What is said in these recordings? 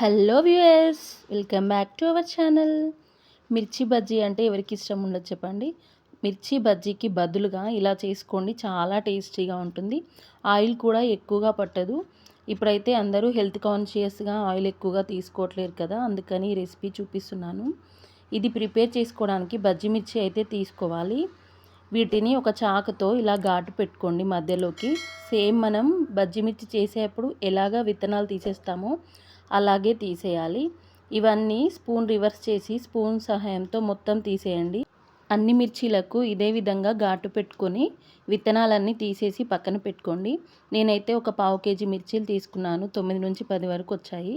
Hello viewers welcome back to our channel. Mirchi bajji అంటే ఎవరికి ఇష్టం ఉండదు చెప్పండి. మిర్చి బజ్జీకి బదులుగా ఇలా చేసుకోండి చాలా టేస్టీగా ఉంటుంది. ఆయిల్ కూడా ఎక్కువగా పట్టదు. ఇప్పుడైతే అందరూ హెల్త్ కాన్షియస్గా ఆయిల్ ఎక్కువగా తీసుకోవట్లేరు కదా అందుకని ఈ రెసిపీ చూపిస్తున్నాను. ఇది ప్రిపేర్ చేసుకోవడానికి బజ్జీ మిర్చి అయితే తీసుకోవాలి. వీటిని ఒక చాకుతో ఇలా ఘాటు పెట్టుకోండి మధ్యలోకి. సేమ్ మనం బజ్జీ మిర్చి చేసేటప్పుడు ఎలాగ విత్తనాలు తీసేస్తామో అలాగే తీసేయాలి. ఇవన్నీ స్పూన్ రివర్స్ చేసి స్పూన్ సహాయంతో మొత్తం తీసేయండి. అన్ని మిర్చీలకు ఇదే విధంగా ఘాటు పెట్టుకొని విత్తనాలన్నీ తీసేసి పక్కన పెట్టుకోండి. నేనైతే ఒక పావు కేజీ మిర్చీలు తీసుకున్నాను. తొమ్మిది నుంచి పది వరకు వచ్చాయి.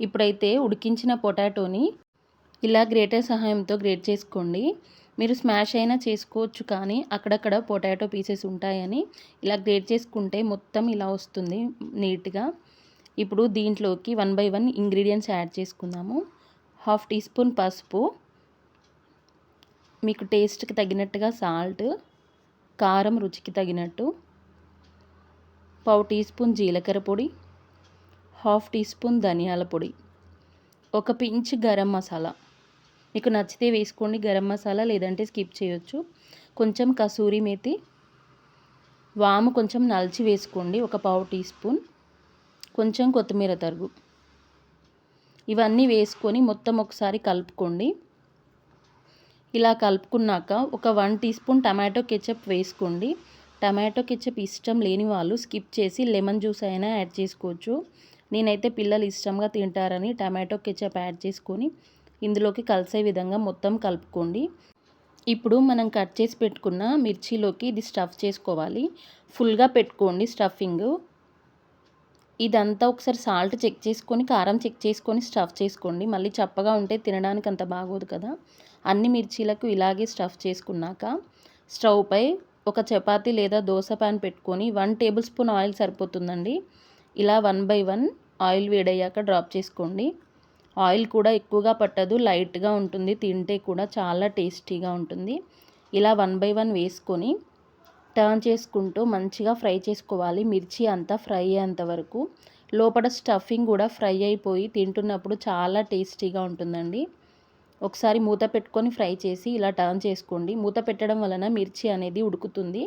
ఇప్పుడైతే ఉడికించిన పొటాటోని ఇలా గ్రేటర్ సహాయంతో గ్రేట్ చేసుకోండి. మీరు స్మాష్ అయినా చేసుకోవచ్చు కానీ అక్కడక్కడ పొటాటో పీసెస్ ఉంటాయని ఇలా గ్రేట్ చేసుకుంటే మొత్తం ఇలా వస్తుంది నీట్గా. ఇప్పుడు దీంట్లోకి one by one ingredients add చేసుకుందాము. హాఫ్ టీ స్పూన్ పసుపు మీకు టేస్ట్కి తగినట్టుగా సాల్ట్ కారం రుచికి తగినట్టు పావు టీ స్పూన్ జీలకర్ర పొడి హాఫ్ టీ స్పూన్ ధనియాల పొడి ఒక పించ్ గరం మసాలా. మీకు నచ్చితే వేసుకోండి గరం మసాలా లేదంటే స్కిప్ చేయొచ్చు. కొంచెం కసూరి మేతి వాము కొంచెం నలిచి వేసుకోండి ఒక పావు టీ స్పూన్. కొంచెం కొత్తిమీర తరుగు. ఇవన్నీ వేసుకొని మొత్తం ఒకసారి కలుపుకోండి. ఇలా కలుపుకున్నాక ఒక one teaspoon tomato ketchup వేసుకోండి. టమాటో కెచప్ ఇష్టం లేని వాళ్ళు స్కిప్ చేసి లెమన్ జ్యూస్ అయినా యాడ్ చేసుకోవచ్చు. నేనైతే పిల్లలు ఇష్టంగా తింటారని టమాటో కెచప్ యాడ్ చేసుకొని ఇందులోకి కలిసే విధంగా మొత్తం కలుపుకోండి. ఇప్పుడు మనం కట్ చేసి పెట్టుకున్న మిర్చిలోకి ఇది స్టఫ్ చేసుకోవాలి. ఫుల్గా పెట్టుకోండి స్టఫింగ్. ఇదంతా ఒకసారి సాల్ట్ చెక్ చేసుకొని కారం చెక్ చేసుకొని స్టఫ్ చేసుకోండి. మళ్ళీ చప్పగా ఉంటే తినడానికి అంత బాగోదు కదా. అన్ని మిర్చీలకు ఇలాగే స్టఫ్ చేసుకున్నాక స్టవ్పై ఒక చపాతి లేదా దోశ ప్యాన్ పెట్టుకొని వన్ టేబుల్ స్పూన్ ఆయిల్ సరిపోతుందండి. ఇలా వన్ బై వన్ ఆయిల్ వేడయ్యాక డ్రాప్ చేసుకోండి. ఆయిల్ కూడా ఎక్కువగా పట్టదు లైట్గా ఉంటుంది తింటే కూడా చాలా టేస్టీగా ఉంటుంది. ఇలా వన్ బై వన్ వేసుకొని టర్న్ చేసుకుంటూ మంచిగా ఫ్రై చేసుకోవాలి. మిర్చి అంతా ఫ్రై అయ్యేంత వరకు. లోపల స్టఫింగ్ కూడా ఫ్రై అయిపోయి తింటున్నప్పుడు చాలా టేస్టీగా ఉంటుందండి. ఒకసారి మూత పెట్టుకొని ఫ్రై చేసి ఇలా టర్న్ చేసుకోండి. మూత పెట్టడం వలన మిర్చి అనేది ఉడుకుతుంది.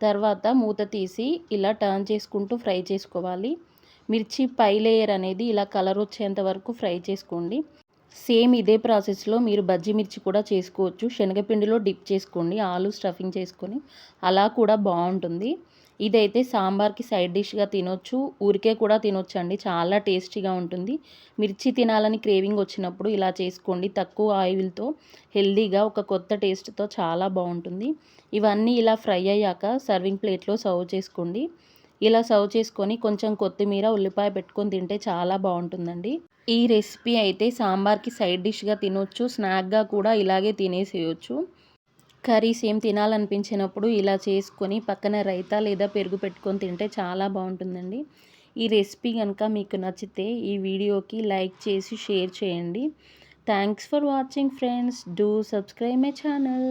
తర్వాత మూత తీసి ఇలా టర్న్ చేసుకుంటూ ఫ్రై చేసుకోవాలి. మిర్చి పై లేయర్ అనేది ఇలా కలర్ వచ్చేంత వరకు ఫ్రై చేసుకోండి. సేమ్ ఇదే ప్రాసెస్లో మీరు బజ్జీ మిర్చి కూడా చేసుకోవచ్చు. శనగపిండిలో డిప్ చేసుకోండి ఆలు స్టఫింగ్ చేసుకొని అలా కూడా బాగుంటుంది. ఇదైతే సాంబార్కి సైడ్ డిష్గా తినొచ్చు ఊరికే కూడా తినొచ్చు అండి చాలా టేస్టీగా ఉంటుంది. మిర్చి తినాలని క్రేవింగ్ వచ్చినప్పుడు ఇలా చేసుకోండి. తక్కువ ఆయిల్తో హెల్దీగా ఒక కొత్త టేస్ట్తో చాలా బాగుంటుంది. ఇవన్నీ ఇలా ఫ్రై అయ్యాక సర్వింగ్ ప్లేట్లో సర్వ్ చేసుకోండి. ఇలా సర్వ్ చేసుకొని కొంచెం కొత్తిమీర ఉల్లిపాయ పెట్టుకొని తింటే చాలా బాగుంటుందండి. ఈ రెసిపీ అయితే సాంబార్కి సైడ్ డిష్గా తినొచ్చు స్నాక్గా కూడా ఇలాగే తినేసేయచ్చు. కర్రీస్ ఏం తినాలనిపించినప్పుడు ఇలా చేసుకొని పక్కన రైతా లేదా పెరుగు పెట్టుకొని తింటే చాలా బాగుంటుందండి. ఈ రెసిపీ కనుక మీకు నచ్చితే ఈ వీడియోకి లైక్ చేసి షేర్ చేయండి. Thanks for watching friends. Do subscribe my channel.